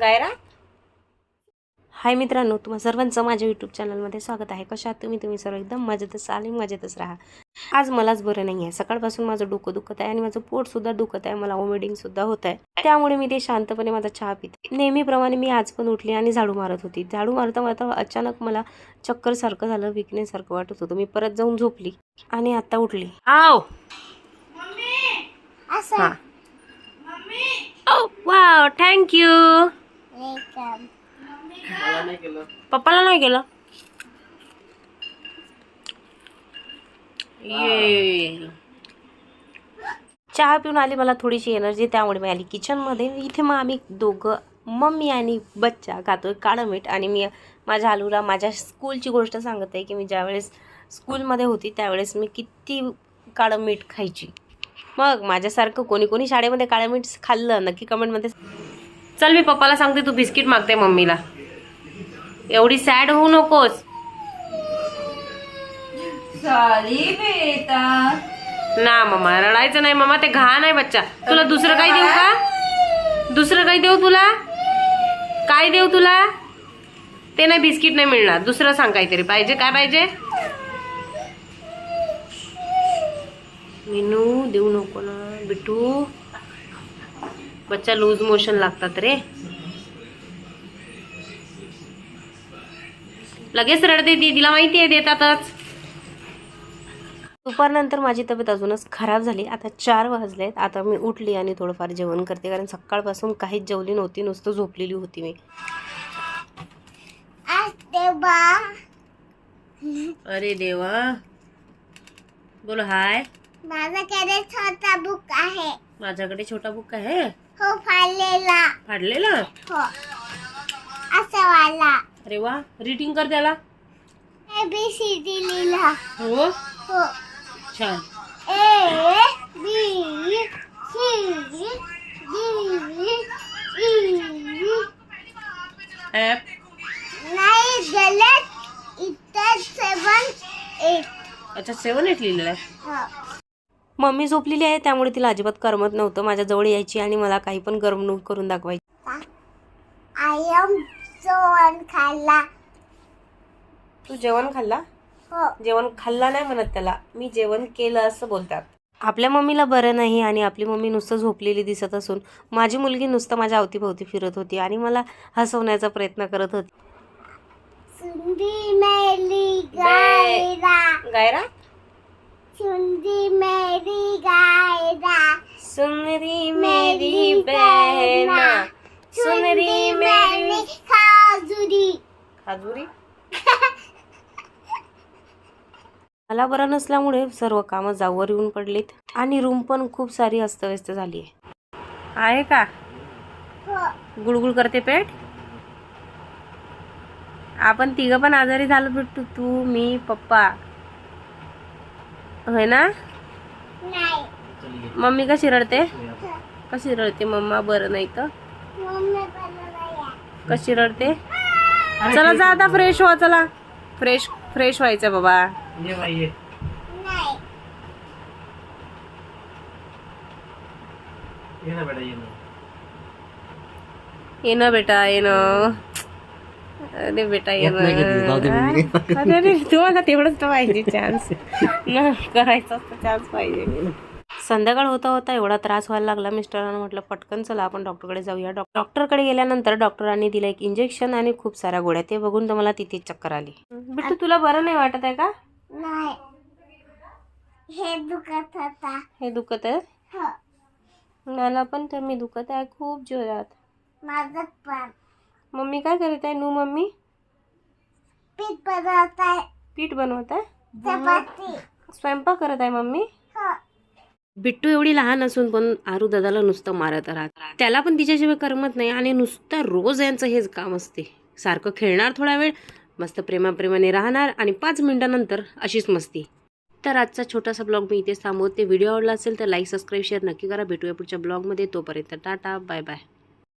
गायरा? हाय मित्रांनो तुम्हा सर्वांचं माझ्या यूट्यूब चॅनलमध्ये स्वागत आहे. कशा आहात तुम्ही? तुम्ही सर्व एकदम मजेतच आणि मजेतच राहा. आज मलाच बरं नाही आहे सकाळपासून माझं डोकं दुखत आहे आणि माझं पोटसुद्धा दुखत आहे. मला वॉमिटिंगसुद्धा होत आहे. त्यामुळे मी ते शांतपणे माझा चहा पिते. नेहमीप्रमाणे मी आज पण उठली आणि झाडू मारत होती. झाडू मारता मारता अचानक मला चक्कर सारखं झालं विकनेस सारखं वाटत होतं. मी परत जाऊन झोपली आणि आता उठली. आव! हां. पप्पाला नाही गेलं ये. चहा पिऊन आली मला थोडीशी एनर्जी त्यामुळे मी आली किचनमध्ये इथे मग आम्ही दोघं मम्मी आणि बच्चा खातोय काळं मीठ. आणि मी माझ्या आलूला माझ्या स्कूलची गोष्ट सांगत आहे की मी ज्यावेळेस स्कूलमध्ये होती त्यावेळेस मी किती काळं मीठ खायची. मग माझ्यासारखं कोणी कोणी शाळेमध्ये काळं मीठ खाल्लं नक्की कमेंटमध्ये चल मी पप्पाला सांगते तू बिस्किट मागते मम्मीला. एवढी सॅड होऊ नकोस. ना मम्मा रडायचं नाही मम्मा ते घाण आहे बच्चा. तुला दुसरं काही देऊ का? दुसरं काही देऊ तुला? काय देऊ तुला? ते नाही बिस्किट नाही मिळणार. दुसरं सांग काहीतरी. पाहिजे काय पाहिजे? मिनू देऊ नको ना. बिटू बच्चा लूज मोशन लागतात रे. लगेच रडते ती तिला माहिती आहे देतातच. दुपारनंतर माझी तब्येत अजूनच खराब झाली. आता चार वाजलेत. आता मी उठली आणि थोडंफार जेवण करते. कारण सकाळपासून काहीच जेवली नव्हती नुसतं झोपलेली होती मी. अरे देवा. बोल हाय. माझ्याकडे छोटा बुक आहे. माझ्याकडे छोटा बुक आहे? हो फाडलेला. फाडलेला? हो. असा वाला. अरे वा रिडिंग कर त्याला. ए बी सी डी लिहिला. हो? हो. छान. A B C D E app नाही गलत. इतर सेवन एट अच्छा सेवन एट लिहिलेलं आहे. हो. मम्मी झोपलेली आहे त्यामुळे तिला अजिबात करमत नव्हतं. माझ्या जवळ यायची आणि मला काही पण करमणूक करून दाखवायची. जेवण खाल्ला तू जेवण खाल्ला? हो. जेवण खाल्ला नाही म्हणत त्याला. मी जेवण केलं असं बोलतात. आपल्या मम्मीला बरं नाही आणि आपली मम्मी नुसतं झोपलेली दिसत असून माझी मुलगी नुसतं माझ्या अवतीभोवती फिरत होती आणि मला हसवण्याचा प्रयत्न करत होती. गायरा? सुंदी मेरी गायरा। सुनरी मेरी बहना। सुनरी मेरी खाजुरी। खाजुरी? मला बरं नसल्यामुळे सर्व कामं जावर येऊन पडलीत आणि रूम पण खूप सारी अस्तव्यस्त झाली आहे आहे का? हो. गुळगुळ करते पेट? आपण तिघं पण आजारी झालो भेटतो तू मी पप्पा. होय ना? नाही. मम्मी कशी रडते? कशी रडते मम्मा? बरं नाही तर? कशी रडते? चला जा आता फ्रेश व्हा चला. फ्रेश फ्रेश व्हायचं बाबा. नाही. ये ना बेटा ये ना. अरे बेटा अरे अरे तुम्हाला तेवढंच तर पाहिजे चान्स ना करायचा चान्स पाहिजे. संध्याकाळ होता होता एवढा त्रास व्हायला लागला. मिस्टरांना म्हटलं पटकन चला आपण डॉक्टरकडे जाऊया. डॉ- डॉक्टरकडे गेल्यानंतर डॉक्टरांनी दिलं एक इंजेक्शन आणि खूप साऱ्या गोळ्या. ते बघून तर मला तिथे चक्कर आली. बिट्टू तुला बरं नाही वाटत आहे का? नाही. हे दुखत होता. हे दुखत आहे? हो. मला पण तर मी दुखत आहे खूप जोरात. माझं पण. मम्मी काय करत आहे? नू मम्मी? पीठ बनवत आहे पीठ बनवत आहे चपाती. स्वयंपाक करत आहे मम्मी? हो. बिट्टू एवढी लहान असून पण आरू दादाला नुसतं मारत राहत. त्याला पण तिच्याशिवाय करमत नाही आणि नुसतं रोज यांचं हेच काम असते. सारखं खेळणार थोडा वेळ मस्त प्रेमाप्रेमाने राहणार आणि पाच मिनिटानंतर अशीच मस्ती. तर आजचा छोटासा ब्लॉग मी इथेच थांबवते. व्हिडिओ आवडला असेल तर लाईक सबस्क्राईब शेअर नक्की करा. भेटूया पुढच्या ब्लॉगमध्ये. तोपर्यंत टाटा बाय बाय.